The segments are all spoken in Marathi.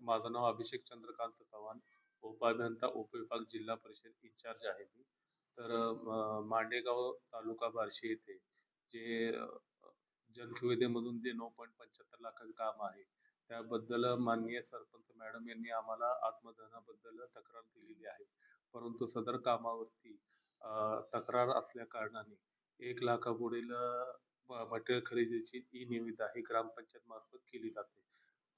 माझं नाव अभिषेक चंद्रकांत चव्हाण. उपाभियंता उपविभाग जिल्हा परिषद इन्चार्ज आहे मी. तर मांडेगाव तालुका बार्शी येथे जे जलसुविधेमधून जे नऊ पॉईंट पंच्याहत्तर लाखाचं काम आहे त्याबद्दल माननीय सरपंच मॅडम यांनी आम्हाला आत्मदहनाबद्दल तक्रार दिलेली आहे. परंतु सदर कामावरती तक्रार असल्या कारणाने एक लाखापुढील मटेरियल खरेदीची ई निविदा ही ग्रामपंचायत मार्फत केली जाते.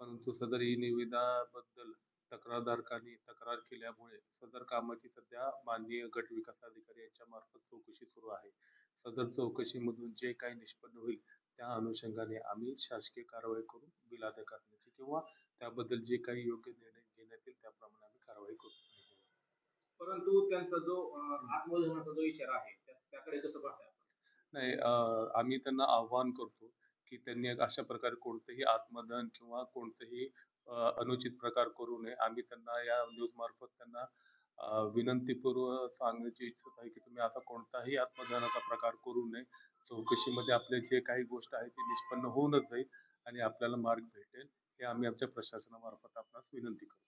परंतु सदर ई निविदाबद्दल तक्रारदारकांनी तक्रार केल्यामुळे सदर कामाची सध्या माननीय गट विकास अधिकारी यांच्या मार्फत चौकशी सुरू आहे सदर चौकशीमधून जे काही निष्पन्न होईल त्या अनुषंगाने आम्ही शासकीय कारवाई करून बिल अदा करण्याची किंवा त्याबद्दल जे काही योग्य निर्णय घेण्यात येईल त्याप्रमाणे आम्ही कारवाई करू परंतु त्यांचा जो अं, आत्मदहनाचा जो इशारा आहे त्या- त्याकडे कसं आपण? नाही आम्ही त्यांना आव्हान करतो की त्यांनी अशा प्रकारे कोणतंही आत्मदहन किंवा कोणतंही अनुचित प्रकार करू नये. आम्ही त्यांना या न्यूज मार्फत त्यांना विनंतीपूर्व विनंतीपूर्वक सांगण्याची इच्छित आहे की तुम्ही असा कोणताही आत्मदहनाचा प्रकार करू नये. चौकशीमध्ये आपले जे काही गोष्ट आहे ती निष्पन्न होऊनच जाईल आणि आपल्याला मार्ग भेटेल. हे आम्ही आमच्या प्रशासनामार्फत आपणास विनंती करतो.